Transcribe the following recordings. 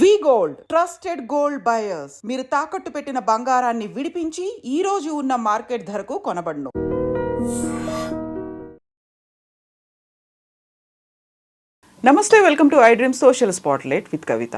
V Gold. Trusted gold buyers. మీరు తాకట్టు పెట్టిన బంగారాన్ని విడిపించి ఈ రోజు ఉన్న మార్కెట్ ధరకు కొనబడును. నమస్తే welcome to I Dream Social Spotlight with Kavitha.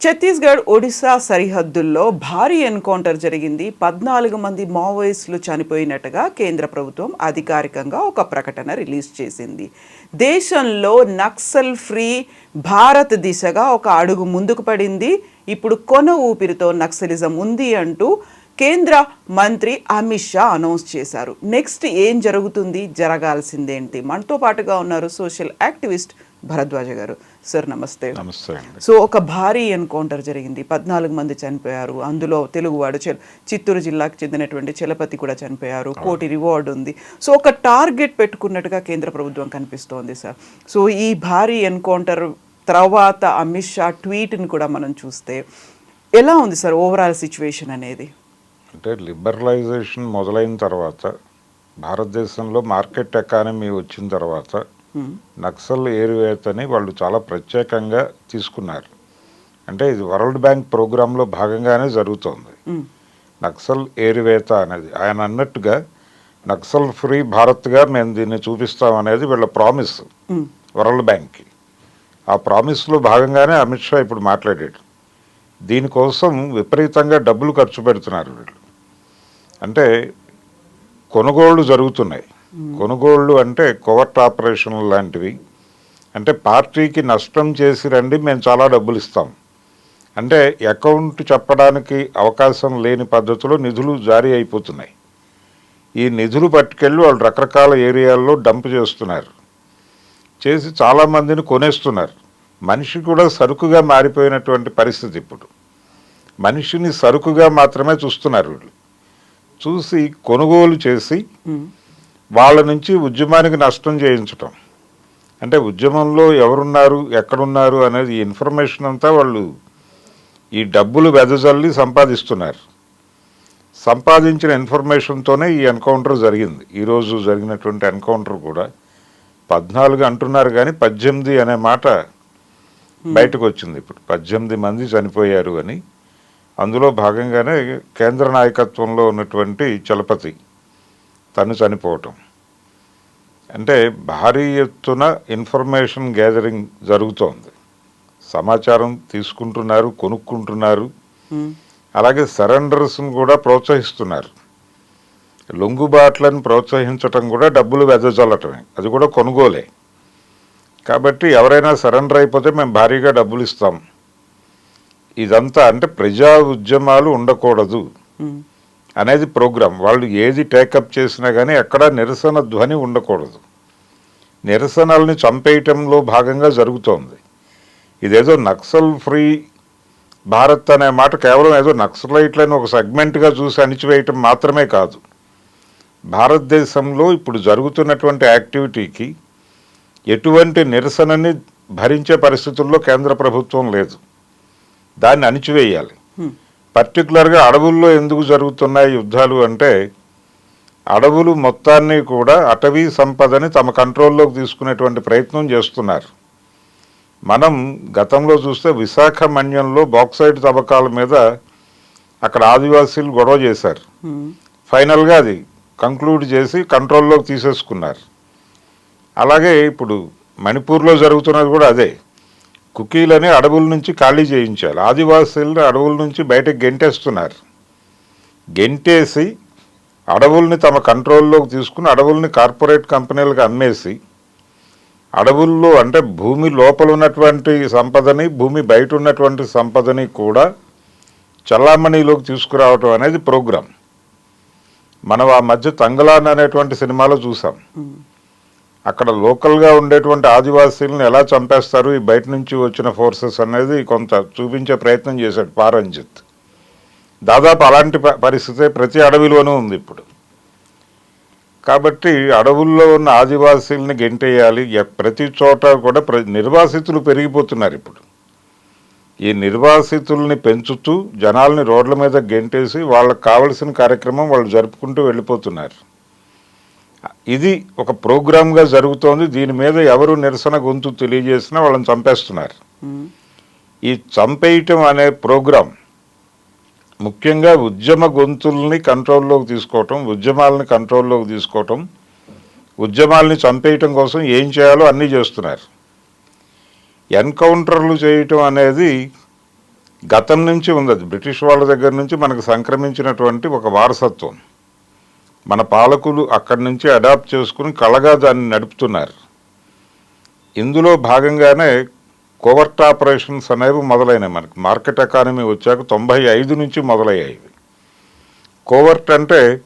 Chhattisgarh Odisha సరిహద్దుల్లో భారీ ఎన్కౌంటర్ జరిగింది. పద్నాలుగు మంది మావోయిస్టులు చనిపోయినట్టుగా కేంద్ర ప్రభుత్వం అధికారికంగా ఒక ప్రకటన రిలీజ్ చేసింది. దేశంలో నక్సల్ ఫ్రీ భారత్ దిశగా ఒక అడుగు ముందుకు పడింది. ఇప్పుడు కొన ఊపిరితో నక్సలిజం ఉంది అంటూ కేంద్ర మంత్రి అమిత్ షా అనౌన్స్ చేశారు. నెక్స్ట్ ఏం జరుగుతుంది? జరగాల్సిందేంటి? మనతో పాటుగా ఉన్నారు సోషల్ యాక్టివిస్ట్ భరద్వాజ గారు. సార్ నమస్తే. నమస్తే సో ఒక భారీ ఎన్కౌంటర్ జరిగింది. పద్నాలుగు మంది చనిపోయారు. అందులో తెలుగువాడు చిత్తూరు జిల్లాకు చెందినటువంటి చలపతి కూడా చనిపోయారు. కోటి రివార్డు ఉంది. సో ఒక టార్గెట్ పెట్టుకున్నట్టుగా కేంద్ర ప్రభుత్వం కనిపిస్తోంది సార్. సో ఈ భారీ ఎన్కౌంటర్ తర్వాత అమిత్ షా ట్వీట్ని కూడా మనం చూస్తే ఎలా ఉంది సార్ ఓవరాల్ సిచ్యువేషన్ అనేది? అంటే లిబరలైజేషన్ మొదలైన తర్వాత భారతదేశంలో మార్కెట్ ఎకానమీ వచ్చిన తర్వాత నక్సల్ ఏరివేతని వాళ్ళు చాలా ప్రత్యేకంగా తీసుకున్నారు. అంటే ఇది వరల్డ్ బ్యాంక్ ప్రోగ్రాంలో భాగంగానే జరుగుతోంది. నక్సల్ ఏరివేత అనేది ఆయన అన్నట్టుగా నక్సల్ ఫ్రీ భారత్గా మేము దీన్ని చూపిస్తాం అనేది వీళ్ళ ప్రామిస్ వరల్డ్ బ్యాంక్కి. ఆ ప్రామిస్లో భాగంగానే అమిత్ షా ఇప్పుడు మాట్లాడాడు. దీనికోసం విపరీతంగా డబ్బులు ఖర్చు పెడుతున్నారు వీళ్ళు. అంటే కొనుగోళ్ళు జరుగుతున్నాయి. కొనుగోళ్ళు అంటే కోవర్ట్ ఆపరేషన్లు లాంటివి. అంటే పార్టీకి నష్టం చేసి రండి మేము చాలా డబ్బులు ఇస్తాం. అంటే అకౌంట్ చెప్పడానికి అవకాశం లేని పద్ధతిలో నిధులు జారీ అయిపోతున్నాయి. ఈ నిధులు పట్టుకెళ్ళి వాళ్ళు రకరకాల ఏరియాల్లో డంప్ చేస్తున్నారు. చేసి చాలామందిని కొనేస్తున్నారు. మనిషి కూడా సరుకుగా మారిపోయినటువంటి పరిస్థితి ఇప్పుడు. మనిషిని సరుకుగా మాత్రమే చూస్తున్నారు వీళ్ళు. చూసి కొనుగోలు చేసి వాళ్ళ నుంచి ఉద్యమానికి నష్టం చేయించటం. అంటే ఉద్యమంలో ఎవరున్నారు ఎక్కడున్నారు అనేది ఇన్ఫర్మేషన్ అంతా వాళ్ళు ఈ డబ్బులు వెదజల్లి సంపాదిస్తున్నారు. సంపాదించిన ఇన్ఫర్మేషన్తోనే ఈ ఎన్కౌంటర్ జరిగింది. ఈరోజు జరిగినటువంటి ఎన్కౌంటర్ కూడా పద్నాలుగు అంటున్నారు కానీ పద్దెనిమిది అనే మాట బయటకు వచ్చింది ఇప్పుడు పద్దెనిమిది మంది చనిపోయారు అని. అందులో భాగంగానే కేంద్ర నాయకత్వంలో ఉన్నటువంటి చలపతి తను చనిపోవటం. అంటే భారీ ఎత్తున ఇన్ఫర్మేషన్ గ్యాదరింగ్ జరుగుతోంది. సమాచారం తీసుకుంటున్నారు కొనుక్కుంటున్నారు. అలాగే సరెండర్స్ను కూడా ప్రోత్సహిస్తున్నారు. లొంగుబాట్లను ప్రోత్సహించటం కూడా డబ్బులు వెదజల్లటమే. అది కూడా కొనుగోలే. కాబట్టి ఎవరైనా సరెండర్ అయిపోతే మేము భారీగా డబ్బులు ఇస్తాం. ఇదంతా అంటే ప్రజా ఉద్యమాలు ఉండకూడదు. అనేది ప్రోగ్రాం. వాళ్ళు ఏది టేకప్ చేసినా కానీ ఎక్కడ నిరసన ధ్వని ఉండకూడదు. నిరసనల్ని చంపేయటంలో భాగంగా జరుగుతోంది. ఇదేదో నక్సల్ ఫ్రీ భారత్ అనే మాట కేవలం ఏదో నక్సలైట్లను ఒక సెగ్మెంట్గా చూసి అణిచివేయటం మాత్రమే కాదు. భారతదేశంలో ఇప్పుడు జరుగుతున్నటువంటి యాక్టివిటీకి ఎటువంటి నిరసనని భరించే పరిస్థితుల్లో కేంద్ర ప్రభుత్వం లేదు. దాన్ని అణిచివేయాలి. పర్టికులర్గా అడవుల్లో ఎందుకు జరుగుతున్నాయి యుద్ధాలు అంటే అడవులు మొత్తాన్ని కూడా అటవీ సంపదని తమ కంట్రోల్లోకి తీసుకునేటువంటి ప్రయత్నం చేస్తున్నారు. మనం గతంలో చూస్తే విశాఖ మన్యంలో బాక్సైడ్ తవ్వకాల మీద అక్కడ ఆదివాసీలు గొడవ చేశారు. ఫైనల్గా అది కంక్లూడ్ చేసి కంట్రోల్లోకి తీసేసుకున్నారు. అలాగే ఇప్పుడు మణిపూర్లో జరుగుతున్నది కూడా అదే. కుకీలని అడవుల నుంచి ఖాళీ చేయించాలి. ఆదివాసీలను అడవుల నుంచి బయటకు గెంటేస్తున్నారు. గెంటేసి అడవుల్ని తమ కంట్రోల్లోకి తీసుకుని అడవుల్ని కార్పొరేట్ కంపెనీలకు అమ్మేసి అడవుల్లో అంటే భూమి లోపల ఉన్నటువంటి సంపదని భూమి బయట ఉన్నటువంటి సంపదని కూడా చల్లామణిలోకి తీసుకురావటం అనేది ప్రోగ్రాం. మనం ఆ మధ్య తంగలాన్ అనేటువంటి సినిమాలో చూసాం. అక్కడ లోకల్గా ఉండేటువంటి ఆదివాసీలను ఎలా చంపేస్తారు? ఈ బయట నుంచి వచ్చిన ఫోర్సెస్ అనేది కొంత చూపించే ప్రయత్నం చేశాడు పారంజిత్. దాదాపు అలాంటి పరిస్థితే ప్రతి అడవిలోనూ ఉంది ఇప్పుడు. కాబట్టి అడవుల్లో ఉన్న ఆదివాసీలని గెంటేయాలి. ప్రతి చోట కూడా నిర్వాసితులు పెరిగిపోతున్నారు ఇప్పుడు. ఈ నిర్వాసితుల్ని పెంచుతూ జనాల్ని రోడ్ల మీద గెంటేసి వాళ్ళకి కావలసిన కార్యక్రమం వాళ్ళు జరుపుకుంటూ వెళ్ళిపోతున్నారు. ఇది ఒక ప్రోగ్రామ్గా జరుగుతోంది. దీని మీద ఎవరు నిరసన గొంతు తెలియజేసినా వాళ్ళని చంపేస్తున్నారు. ఈ చంపేయటం అనే ప్రోగ్రాం ముఖ్యంగా ఉద్యమ గొంతుల్ని కంట్రోల్లోకి తీసుకోవటం ఉద్యమాలని కంట్రోల్లోకి తీసుకోవటం ఉద్యమాల్ని చంపేయటం కోసం ఏం చేయాలో అన్నీ చేస్తున్నారు. ఎన్కౌంటర్లు చేయటం అనేది గతం నుంచి ఉంది. బ్రిటిష్ వాళ్ళ దగ్గర నుంచి మనకు సంక్రమించినటువంటి ఒక వారసత్వం. మన పాలకులు అక్కడి నుంచి అడాప్ట్ చేసుకుని కళగా దాన్ని నడుపుతున్నారు. ఇందులో భాగంగానే కోవర్ట్ ఆపరేషన్స్ అనేవి మొదలైనవి మనకి. మార్కెట్ ఎకానమీ వచ్చాక తొంభై ఐదు నుంచి మొదలయ్యాయి. కోవర్ట్ అంటే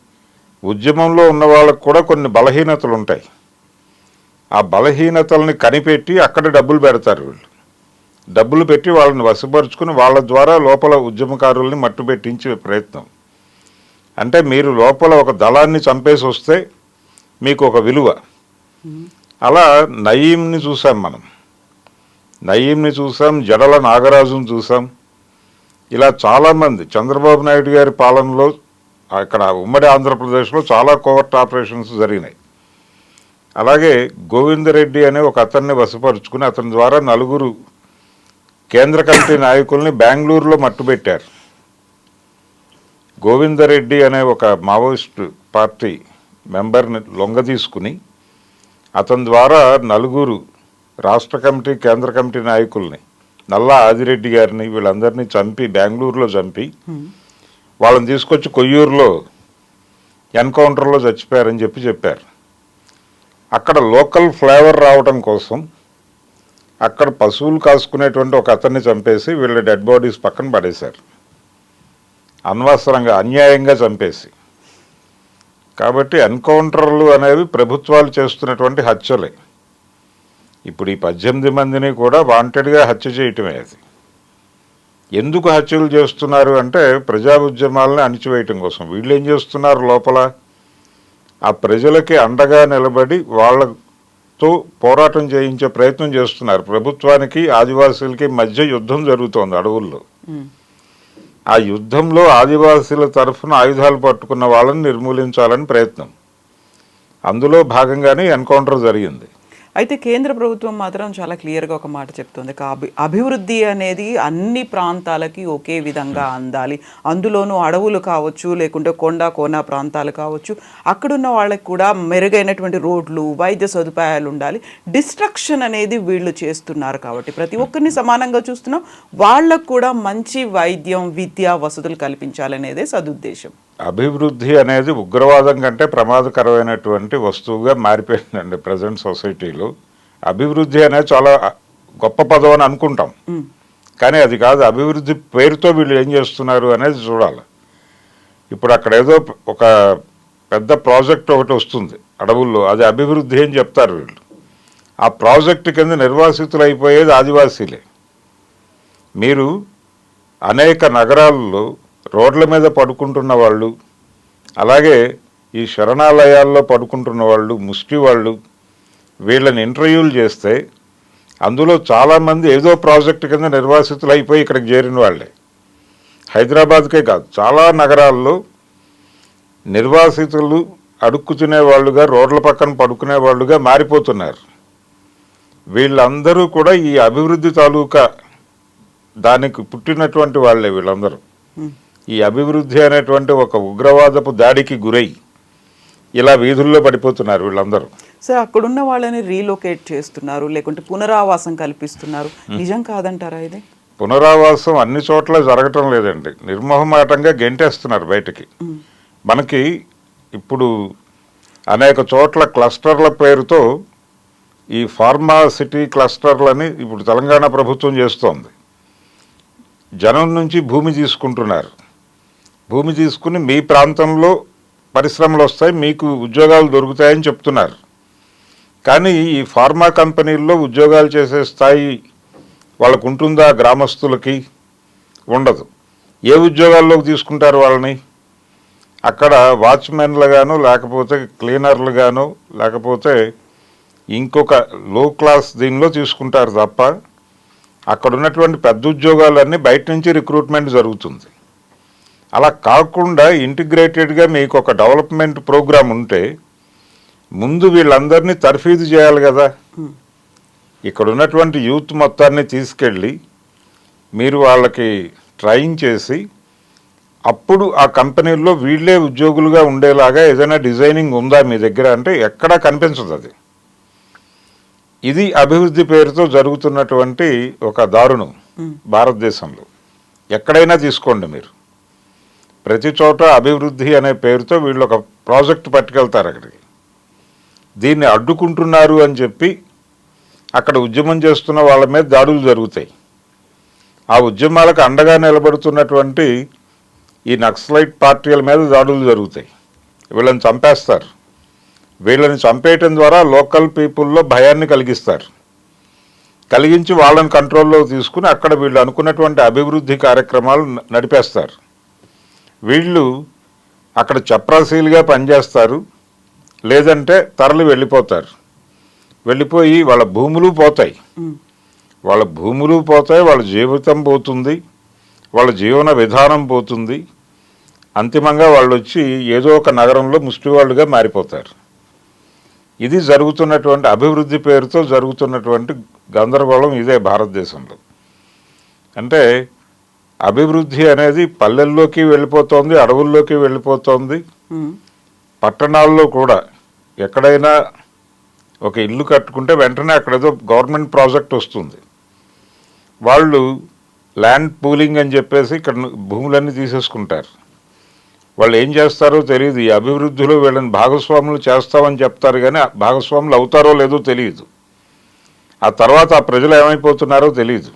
ఉద్యమంలో ఉన్న వాళ్ళకు కూడా కొన్ని బలహీనతలు ఉంటాయి. ఆ బలహీనతల్ని కనిపెట్టి అక్కడ డబ్బులు పెడతారు వీళ్ళు. డబ్బులు పెట్టి వాళ్ళని వశపరుచుకుని వాళ్ళ ద్వారా లోపల ఉద్యమకారుల్ని మట్టుబెట్టించే ప్రయత్నం. అంటే మీరు లోపల ఒక దళాన్ని చంపేసి వస్తే మీకు ఒక విలువ. అలా నయీంని చూసాం మనం. నయీంని చూసాం జడల నాగరాజుని చూసాం. ఇలా చాలామంది చంద్రబాబు నాయుడు గారి పాలనలో అక్కడ ఉమ్మడి ఆంధ్రప్రదేశ్లో చాలా కోవర్ట్ ఆపరేషన్స్ జరిగినాయి. అలాగే గోవిందరెడ్డి అనే ఒక అతన్ని వశపరుచుకుని అతని ద్వారా నలుగురు కేంద్ర కమిటీ నాయకుల్ని బెంగళూరులో మట్టుబెట్టారు. గోవిందరెడ్డి అనే ఒక మావోయిస్ట్ పార్టీ మెంబర్ని లొంగ తీసుకుని అతని ద్వారా నలుగురు రాష్ట్ర కమిటీ కేంద్ర కమిటీ నాయకుల్ని నల్లా ఆదిరెడ్డి గారిని వీళ్ళందరినీ చంపి బెంగళూరులో చంపి వాళ్ళని తీసుకొచ్చి కొయ్యూరులో ఎన్కౌంటర్లో చచ్చిపోయారని చెప్పి చెప్పారు. అక్కడ లోకల్ ఫ్లేవర్ రావడం కోసం అక్కడ పశువులు కాసుకునేటువంటి ఒక అతన్ని చంపేసి వీళ్ళ డెడ్ బాడీస్ పక్కన పడేశారు. అనవసరంగా అన్యాయంగా చంపేసి. కాబట్టి ఎన్కౌంటర్లు అనేవి ప్రభుత్వాలు చేస్తున్నటువంటి హత్యలే. ఇప్పుడు ఈ పద్దెనిమిది మందిని కూడా వాంటెడ్గా హత్య చేయటమే అది. ఎందుకు హత్యలు చేస్తున్నారు అంటే ప్రజా ఉద్యమాలని అణిచివేయటం కోసం. వీళ్ళు ఏం చేస్తున్నారు లోపల? ఆ ప్రజలకి అండగా నిలబడి వాళ్ళతో పోరాటం చేయించే ప్రయత్నం చేస్తున్నారు. ప్రభుత్వానికి ఆదివాసీలకి మధ్య యుద్ధం జరుగుతోంది అడవుల్లో. ఆ యుద్ధంలో ఆదివాసీల తరఫున ఆయుధాలు పట్టుకున్న వాళ్ళని నిర్మూలించాలని ప్రయత్నం. అందులో భాగంగానే ఎన్కౌంటర్ జరిగింది. అయితే కేంద్ర ప్రభుత్వం మాత్రం చాలా క్లియర్గా ఒక మాట చెప్తుంది. అభి అభివృద్ధి అనేది అన్ని ప్రాంతాలకి ఒకే విధంగా అందాలి. అందులోనూ అడవులు కావచ్చు లేకుంటే కొండ కోన ప్రాంతాలు కావచ్చు. అక్కడున్న వాళ్ళకి కూడా మెరుగైనటువంటి రోడ్లు వైద్య సదుపాయాలు ఉండాలి. డిస్ట్రక్షన్ అనేది వీళ్ళు చేస్తున్నారు కాబట్టి ప్రతి ఒక్కరిని సమానంగా చూస్తున్నాం. వాళ్ళకు కూడా మంచి వైద్యం విద్య వసతులు కల్పించాలనేదే సదుద్దేశం. అభివృద్ధి అనేది ఉగ్రవాదం కంటే ప్రమాదకరమైనటువంటి వస్తువుగా మారిపోయిందండి ప్రజెంట్ సొసైటీలో. అభివృద్ధి అనేది చాలా గొప్ప పదం అని అనుకుంటాం. కానీ అది కాదు అభివృద్ధి పేరుతో వీళ్ళు ఏం చేస్తున్నారు అనేది చూడాలి. ఇప్పుడు అక్కడ ఏదో ఒక పెద్ద ప్రాజెక్ట్ ఒకటి వస్తుంది అడవుల్లో అది అభివృద్ధి అని చెప్తారు వీళ్ళు. ఆ ప్రాజెక్టు కింద నిర్వాసితులు అయిపోయేది ఆదివాసీలే. మీరు అనేక నగరాల్లో రోడ్ల మీద పడుకుంటున్న వాళ్ళు అలాగే ఈ శరణాలయాల్లో పడుకుంటున్న వాళ్ళు ముష్టి వాళ్ళు వీళ్ళని ఇంటర్వ్యూలు చేస్తే అందులో చాలామంది ఏదో ప్రాజెక్టు కింద నిర్వాసితులు అయిపోయి ఇక్కడికి చేరిన వాళ్ళే. హైదరాబాద్కే కాదు చాలా నగరాల్లో నిర్వాసితులు అడుక్కుతునే వాళ్ళుగా రోడ్ల పక్కన పడుకునే వాళ్ళుగా మారిపోతున్నారు. వీళ్ళందరూ కూడా ఈ అభివృద్ధి తాలూకా దానికి పుట్టినటువంటి వాళ్ళే వీళ్ళందరూ. ఈ అభివృద్ధి అనేటువంటి ఒక ఉగ్రవాదపు దాడికి గురై ఇలా వీధుల్లో పడిపోతున్నారు వీళ్ళందరూ. సార్ అక్కడున్న వాళ్ళని రీలొకేట్ చేస్తున్నారు లేకుంటే పునరావాసం కల్పిస్తున్నారు. నిజం కాదంటారా ఇది? పునరావాసం అన్ని చోట్ల జరగటం లేదండి. నిర్మోహమాటంగా గెంటేస్తున్నారు బయటికి. మనకి ఇప్పుడు అనేక చోట్ల క్లస్టర్ల పేరుతో ఈ ఫార్మా సిటీ క్లస్టర్లని ఇప్పుడు తెలంగాణ ప్రభుత్వం చేస్తోంది. జనం నుంచి భూమి తీసుకుంటున్నారు. భూమి తీసుకుని మీ ప్రాంతంలో పరిశ్రమలు వస్తాయి మీకు ఉద్యోగాలు దొరుకుతాయని చెప్తున్నారు. కానీ ఈ ఫార్మా కంపెనీల్లో ఉద్యోగాలు చేసే స్థాయి వాళ్ళకు ఉంటుందా గ్రామస్తులకి? ఉండదు. ఏ ఉద్యోగాల్లోకి తీసుకుంటారు వాళ్ళని? అక్కడ వాచ్మెన్లుగాను లేకపోతే క్లీనర్లుగాను లేకపోతే ఇంకొక లో క్లాస్ దీనిలో తీసుకుంటారు తప్ప అక్కడ ఉన్నటువంటి పెద్ద ఉద్యోగాలన్నీ బయట నుంచి రిక్రూట్మెంట్ జరుగుతుంది. అలా కాకుండా ఇంటిగ్రేటెడ్గా మీకు ఒక డెవలప్మెంట్ ప్రోగ్రామ్ ఉంటే ముందు వీళ్ళందరినీ తర్ఫీదు చేయాలి కదా. ఇక్కడ ఉన్నటువంటి యూత్ మొత్తాన్ని తీసుకెళ్ళి మీరు వాళ్ళకి ట్రైన్ చేసి అప్పుడు ఆ కంపెనీల్లో వీళ్ళే ఉద్యోగులుగా ఉండేలాగా ఏదైనా డిజైనింగ్ ఉందా మీ దగ్గర అంటే ఎక్కడా కనిపించదు అది. ఇది అభివృద్ధి పేరుతో జరుగుతున్నటువంటి ఒక దారుణం భారతదేశంలో. ఎక్కడైనా తీసుకోండి మీరు. ప్రతి చోట అభివృద్ధి అనే పేరుతో వీళ్ళు ఒక ప్రాజెక్ట్ పట్టుకెళ్తారు అక్కడికి. దీన్ని అడ్డుకుంటున్నారు అని చెప్పి అక్కడ ఉద్యమం చేస్తున్న వాళ్ళ మీద దాడులు జరుగుతాయి. ఆ ఉద్యమాలకు అండగా నిలబడుతున్నటువంటి ఈ నక్సలైట్ పార్టీల మీద దాడులు జరుగుతాయి. వీళ్ళని చంపేస్తారు. వీళ్ళని చంపేయటం ద్వారా లోకల్ పీపుల్లో భయాన్ని కలిగిస్తారు. కలిగించి వాళ్ళని కంట్రోల్లో తీసుకుని అక్కడ వీళ్ళు అనుకున్నటువంటి అభివృద్ధి కార్యక్రమాలు నడిపేస్తారు. వీళ్ళు అక్కడ చప్రాసీలుగా పనిచేస్తారు లేదంటే తరలి వెళ్ళిపోతారు. వెళ్ళిపోయి వాళ్ళ భూములు పోతాయి. వాళ్ళ భూములు పోతాయి వాళ్ళ జీవితం పోతుంది వాళ్ళ జీవన విధానం పోతుంది. అంతిమంగా వాళ్ళు వచ్చి ఏదో ఒక నగరంలో ముష్టివాళ్ళుగా మారిపోతారు. ఇది జరుగుతున్నటువంటి అభివృద్ధి పేరుతో జరుగుతున్నటువంటి గందరగోళం ఇదే భారతదేశంలో. అంటే అభివృద్ధి అనేది పల్లెల్లోకి వెళ్ళిపోతోంది అడవుల్లోకి వెళ్ళిపోతోంది. పట్టణాల్లో కూడా ఎక్కడైనా ఒక ఇల్లు కట్టుకుంటే వెంటనే అక్కడ ఏదో గవర్నమెంట్ ప్రాజెక్ట్ వస్తుంది. వాళ్ళు ల్యాండ్ పూలింగ్ అని చెప్పేసి ఇక్కడ భూములన్నీ తీసేసుకుంటారు. వాళ్ళు ఏం చేస్తారో తెలియదు ఈ అభివృద్ధిలో వీళ్ళని భాగస్వాములు చేస్తామని చెప్తారు కానీ భాగస్వాములు అవుతారో లేదో తెలియదు ఆ తర్వాత ఆ ప్రజలు ఏమైపోతున్నారో తెలియదు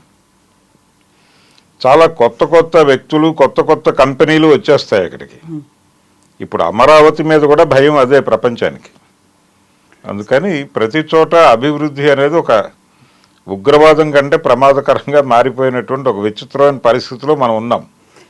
చాలా కొత్త కొత్త వ్యక్తులు కొత్త కొత్త కంపెనీలు వచ్చేస్తాయి అక్కడికి. ఇప్పుడు అమరావతి మీద కూడా భయం అదే ప్రపంచానికి. అందుకని ప్రతి చోట అభివృద్ధి అనేది ఒక ఉగ్రవాదం కంటే ప్రమాదకరంగా మారిపోయినటువంటి ఒక విచిత్రమైన పరిస్థితిలో మనం ఉన్నాం.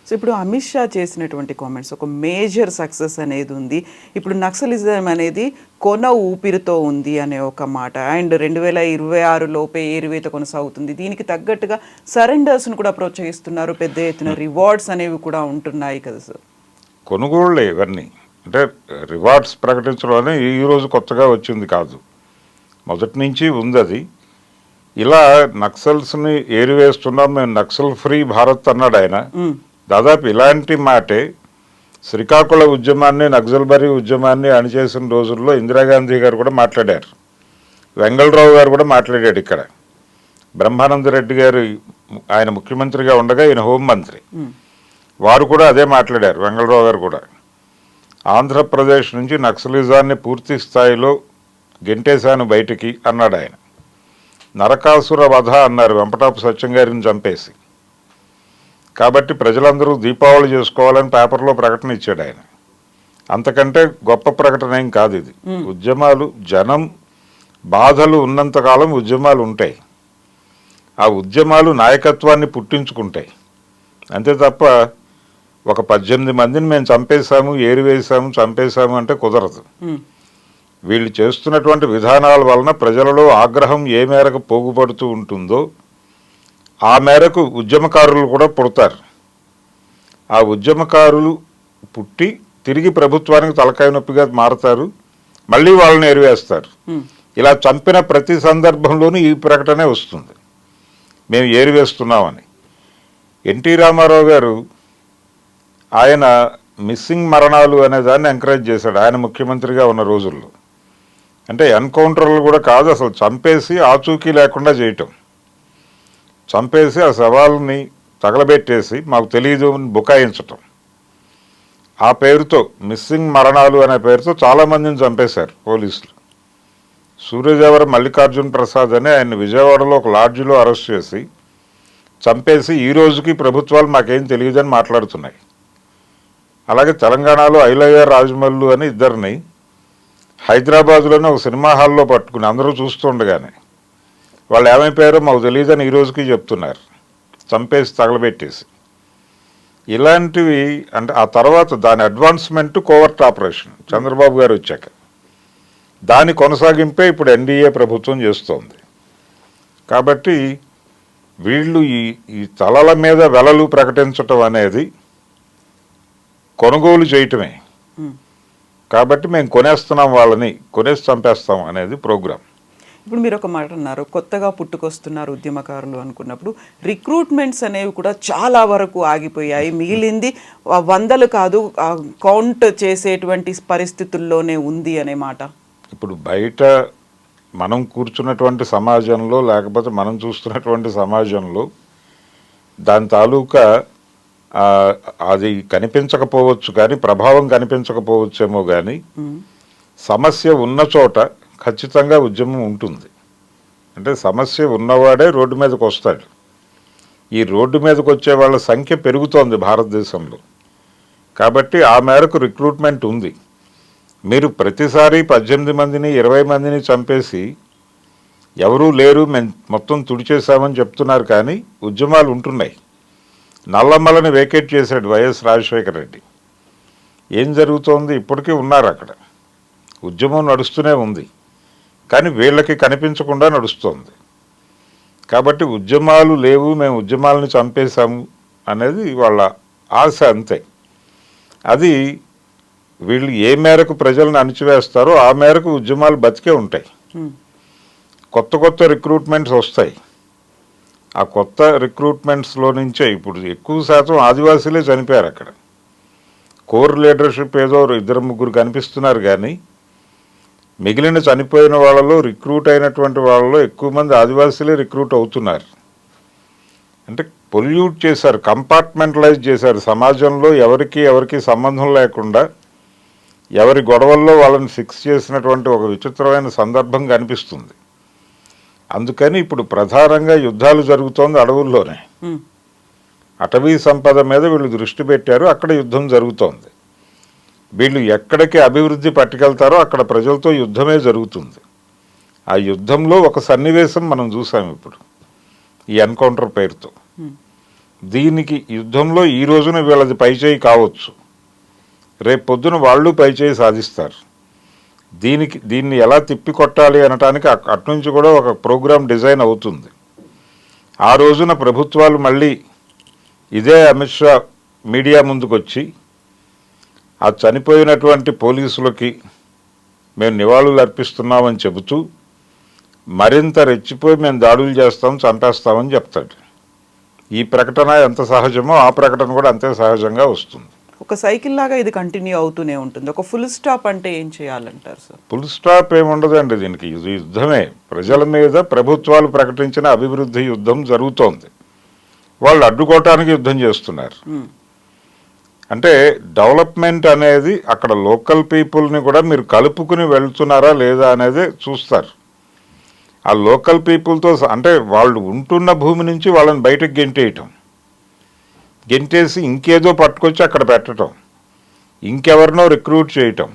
సో ఇప్పుడు అమిత్ షా చేసినటువంటి కామెంట్స్ ఒక మేజర్ సక్సెస్ అనేది ఉంది. ఇప్పుడు నక్సలిజం అనేది కొన ఊపిరితో ఉంది అనే ఒక మాట. అండ్ రెండు వేల ఇరవై ఆరు లోపే ఏరువేత కొనసాగుతుంది. దీనికి తగ్గట్టుగా సరెండర్స్ను కూడా ప్రోత్సహిస్తున్నారు. పెద్ద ఎత్తున రివార్డ్స్ అనేవి కూడా ఉంటున్నాయి కదా సార్ కొనుగోళ్ళే ఇవన్నీ. అంటే రివార్డ్స్ ప్రకటించడం అనేది ఈ రోజు కొత్తగా వచ్చింది కాదు. మొదటి నుంచి ఉంది అది. ఇలా నక్సల్స్ని ఏరివేస్తున్నాం. మేము నక్సల్ ఫ్రీ భారత్ అన్నాడు ఆయన. ఉమ్, దాదాపు ఇలాంటి మాటే శ్రీకాకుళ ఉద్యమాన్ని నక్సల్బరీ ఉద్యమాన్ని అణిచేసిన రోజుల్లో ఇందిరాగాంధీ గారు కూడా మాట్లాడారు. వెంగళరావు గారు కూడా మాట్లాడాడు ఇక్కడ. బ్రహ్మానంద రెడ్డి గారు ఆయన ముఖ్యమంత్రిగా ఉండగా ఈయన హోంమంత్రి వారు కూడా అదే మాట్లాడారు వెంగళరావు గారు కూడా. ఆంధ్రప్రదేశ్ నుంచి నక్సలిజాన్ని పూర్తి స్థాయిలో గెంటేశాను బయటికి అన్నాడు ఆయన నరకాసుర వధ అన్నారు వెంపటాపు సత్యం గారిని చంపేసి. కాబట్టి ప్రజలందరూ దీపావళి చేసుకోవాలని పేపర్లో ప్రకటన ఇచ్చాడు ఆయన. అంతకంటే గొప్ప ప్రకటన ఏం కాదు ఇది. ఉద్యమాలు జనం బాధలు ఉన్నంతకాలం ఉద్యమాలు ఉంటాయి. ఆ ఉద్యమాలు నాయకత్వాన్ని పుట్టించుకుంటాయి. అంతే తప్ప ఒక పద్దెనిమిది మందిని మేము చంపేశాము ఏరివేశాము చంపేశాము అంటే కుదరదు. వీళ్ళు చేస్తున్నటువంటి విధానాల వలన ప్రజలలో ఆగ్రహం ఏ మేరకు పోగుపడుతూ ఉంటుందో ఆ మేరకు ఉద్యమకారులు కూడా పుడతారు. ఆ ఉద్యమకారులు పుట్టి తిరిగి ప్రభుత్వానికి తలకాయ నొప్పిగా మారతారు. మళ్ళీ వాళ్ళని ఎరివేస్తారు. ఇలా చంపిన ప్రతి సందర్భంలోనూ ఈ ప్రకటనే వస్తుంది. మేము ఏరివేస్తున్నామని. ఎన్టీ రామారావు గారు ఆయన మిస్సింగ్ మరణాలు అనే దాన్ని ఎంకరేజ్ చేశాడు. ఆయన ముఖ్యమంత్రిగా ఉన్న రోజుల్లో. అంటే ఎన్కౌంటర్లు కూడా కాదు అసలు చంపేసి ఆచూకీ లేకుండా చేయటం. చంపేసి ఆ శవాలని తగలబెట్టేసి మాకు తెలియదు అని బుకాయించటం. ఆ పేరుతో మిస్సింగ్ మరణాలు అనే పేరుతో చాలామందిని చంపేశారు పోలీసులు. సూర్యదేవర మల్లికార్జున్ ప్రసాద్ అని ఆయన విజయవాడలో ఒక లాడ్జిలో అరెస్ట్ చేసి చంపేసి ఈ రోజుకి ప్రభుత్వాలు మాకేం తెలియదని మాట్లాడుతున్నాయి. అలాగే తెలంగాణలో ఐలయ్య రాజమల్లు అని ఇద్దరిని హైదరాబాద్లోనే ఒక సినిమా హాల్లో పట్టుకుని అందరూ చూస్తుండగానే వాళ్ళు ఏమైపోయారో మాకు తెలియదని ఈ రోజుకి చెప్తున్నారు. చంపేసి తగలబెట్టేసి. ఇలాంటివి అంటే ఆ తర్వాత దాని అడ్వాన్స్మెంట్ కోవర్ట్ ఆపరేషన్ చంద్రబాబు గారు వచ్చాక. దాని కొనసాగింపే ఇప్పుడు ఎన్డీఏ ప్రభుత్వం చేస్తోంది. కాబట్టి వీళ్ళు ఈ ఈ తలల మీద వెలలు ప్రకటించటం అనేది కొనుగోలు చేయటమే. కాబట్టి మేము కొనేస్తున్నాం వాళ్ళని కొనేసి చంపేస్తాం అనేది ప్రోగ్రాం. ఇప్పుడు మీరు ఒక మాట అన్నారు కొత్తగా పుట్టుకొస్తున్నారు ఉద్యమకారులు అనుకున్నప్పుడు రిక్రూట్మెంట్స్ అనేవి కూడా చాలా వరకు ఆగిపోయాయి. మిగిలింది వందలు కాదు కౌంట్ చేసేటువంటి పరిస్థితుల్లోనే ఉంది అనే మాట. ఇప్పుడు బయట మనం కూర్చున్నటువంటి సమాజంలో లేకపోతే మనం చూస్తున్నటువంటి సమాజంలో దాని తాలూకా అది కనిపించకపోవచ్చు కానీ ప్రభావం కనిపించకపోవచ్చేమో కానీ సమస్య ఉన్న చోట ఖచ్చితంగా ఉద్యమం ఉంటుంది. అంటే సమస్య ఉన్నవాడే రోడ్డు మీదకి వస్తాడు. ఈ రోడ్డు మీదకి వచ్చే వాళ్ళ సంఖ్య పెరుగుతోంది భారతదేశంలో. కాబట్టి ఆ మేరకు రిక్రూట్మెంట్ ఉంది. మీరు ప్రతిసారి పద్దెనిమిది మందిని ఇరవై మందిని చంపేసి ఎవరూ లేరు మేము మొత్తం తుడిచేశామని చెప్తున్నారు కానీ ఉద్యమాలు ఉంటున్నాయి. నల్లమ్మలని వేకేట్ చేశాడు వైఎస్ రాజశేఖర రెడ్డి. ఏం జరుగుతోంది? ఇప్పటికీ ఉన్నారు అక్కడ. ఉద్యమం నడుస్తూనే ఉంది. కానీ వీళ్ళకి కనిపించకుండా నడుస్తోంది. కాబట్టి ఉద్యమాలు లేవు మేము ఉద్యమాలను చంపేశాము అనేది వాళ్ళ ఆశ అంతే. అది వీళ్ళు ఏ మేరకు ప్రజలను అణిచివేస్తారో ఆ మేరకు ఉద్యమాలు బతికే ఉంటాయి. కొత్త కొత్త రిక్రూట్మెంట్స్ వస్తాయి. ఆ కొత్త రిక్రూట్మెంట్స్లో నుంచే ఇప్పుడు ఎక్కువ శాతం ఆదివాసీలే చనిపోయారు అక్కడ. కోర్ లీడర్షిప్ ఏదో ఇద్దరు ముగ్గురు కనిపిస్తున్నారు కానీ మిగిలిన చనిపోయిన వాళ్ళలో రిక్రూట్ అయినటువంటి వాళ్ళలో ఎక్కువ మంది ఆదివాసీలే రిక్రూట్ అవుతున్నారు. అంటే పొల్యూట్ చేశారు కంపార్ట్మెంటలైజ్ చేశారు. సమాజంలో ఎవరికి ఎవరికి సంబంధం లేకుండా ఎవరి గొడవల్లో వాళ్ళని ఫిక్స్ చేసినటువంటి ఒక విచిత్రమైన సందర్భం కనిపిస్తుంది. అందుకని ఇప్పుడు ప్రధానంగా యుద్ధాలు జరుగుతోంది అడవుల్లోనే. అటవీ సంపద మీద వీళ్ళు దృష్టి పెట్టారు అక్కడ యుద్ధం జరుగుతోంది. వీళ్ళు ఎక్కడికి అభివృద్ధి పట్టుకెళ్తారో అక్కడ ప్రజలతో యుద్ధమే జరుగుతుంది. ఆ యుద్ధంలో ఒక సన్నివేశం మనం చూసాం ఇప్పుడు ఈ ఎన్కౌంటర్ పేరుతో. దీనికి యుద్ధంలో ఈ రోజున వీళ్ళది పైచేయి కావచ్చు. రేపు పొద్దున వాళ్ళు పైచేయి సాధిస్తారు. దీనికి దీన్ని ఎలా తిప్పి కొట్టాలి అనటానికి అట్నుంచి కూడా ఒక ప్రోగ్రామ్ డిజైన్ అవుతుంది. ఆ రోజున ప్రభుత్వాలు మళ్ళీ ఇదే అమిత్ షా మీడియా ముందుకొచ్చి ఆ చనిపోయినటువంటి పోలీసులకి మేము నివాళులు అర్పిస్తున్నామని చెబుతూ మరింత రెచ్చిపోయి మేము దాడులు చేస్తాం చంపేస్తామని చెప్తాడు. ఈ ప్రకటన ఎంత సహజమో ఆ ప్రకటన కూడా అంతే సహజంగా వస్తుంది. ఒక సైకిల్ లాగా ఇది కంటిన్యూ అవుతూనే ఉంటుంది. ఒక ఫుల్ స్టాప్ అంటే ఏం చేయాలంటారు సార్? ఫుల్ స్టాప్ ఏముండదండి దీనికి. ఇది యుద్ధమే. ప్రజల మీద ప్రభుత్వాలు ప్రకటించిన అభివృద్ధి యుద్ధం జరుగుతోంది. వాళ్ళు అడ్డుకోవటానికి యుద్ధం చేస్తున్నారు. అంటే డెవలప్మెంట్ అనేది అక్కడ లోకల్ పీపుల్ని కూడా మీరు కలుపుకుని వెళ్తున్నారా లేదా అనేది చూస్తారు. ఆ లోకల్ పీపుల్తో అంటే వాళ్ళు ఉంటున్న భూమి నుంచి వాళ్ళని బయటకు గెంటేయటం. గెంటేసి ఇంకేదో పట్టుకొచ్చి అక్కడ పెట్టడం ఇంకెవరినో రిక్రూట్ చేయటం.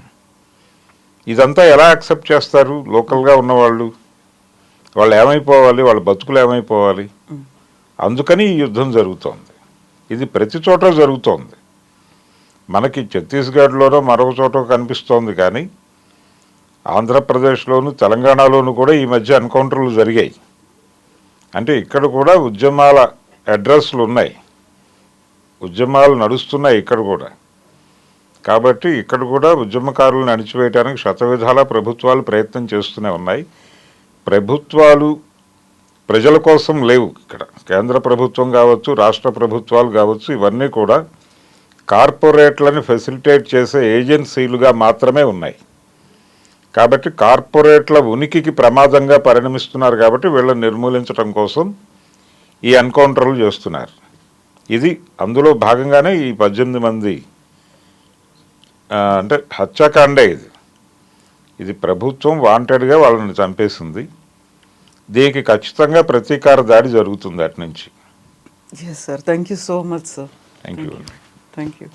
ఇదంతా ఎలా యాక్సెప్ట్ చేస్తారు లోకల్గా ఉన్నవాళ్ళు? వాళ్ళు ఏమైపోవాలి? వాళ్ళ బతుకులు ఏమైపోవాలి? అందుకని ఈ యుద్ధం జరుగుతోంది. ఇది ప్రతి చోట జరుగుతోంది. మనకి ఛత్తీస్గఢ్లోనో మరొక చోట కనిపిస్తోంది కానీ ఆంధ్రప్రదేశ్లోను తెలంగాణలోను కూడా ఈ మధ్య ఎన్కౌంటర్లు జరిగాయి. అంటే ఇక్కడ కూడా ఉద్యమాల అడ్రస్లు ఉన్నాయి. ఉద్యమాలు నడుస్తున్నాయి ఇక్కడ కూడా. కాబట్టి ఇక్కడ కూడా ఉద్యమకారులను అణిచివేయడానికి శతవిధాల ప్రభుత్వాలు ప్రయత్నం చేస్తూనే ఉన్నాయి. ప్రభుత్వాలు ప్రజల కోసం లేవు ఇక్కడ. కేంద్ర ప్రభుత్వం కావచ్చు రాష్ట్ర ప్రభుత్వాలు కావచ్చు ఇవన్నీ కూడా కార్పొరేట్లను ఫెసిలిటేట్ చేసే ఏజెన్సీలుగా మాత్రమే ఉన్నాయి. కాబట్టి కార్పొరేట్ల ఉనికికి ప్రమాదంగా పరిణమిస్తున్నారు కాబట్టి వీళ్ళని నిర్మూలించడం కోసం ఈ ఎన్కౌంటర్లు చేస్తున్నారు. ఇది అందులో భాగంగానే ఈ పద్దెనిమిది మంది అంటే హత్యాకాండే ఇది. ఇది ప్రభుత్వం వాంటెడ్గా వాళ్ళని చంపేసింది. దీనికి ఖచ్చితంగా ప్రతీకార దాడి జరుగుతుంది అటు నుంచి. Sir thank you so much sir thank you Thank you.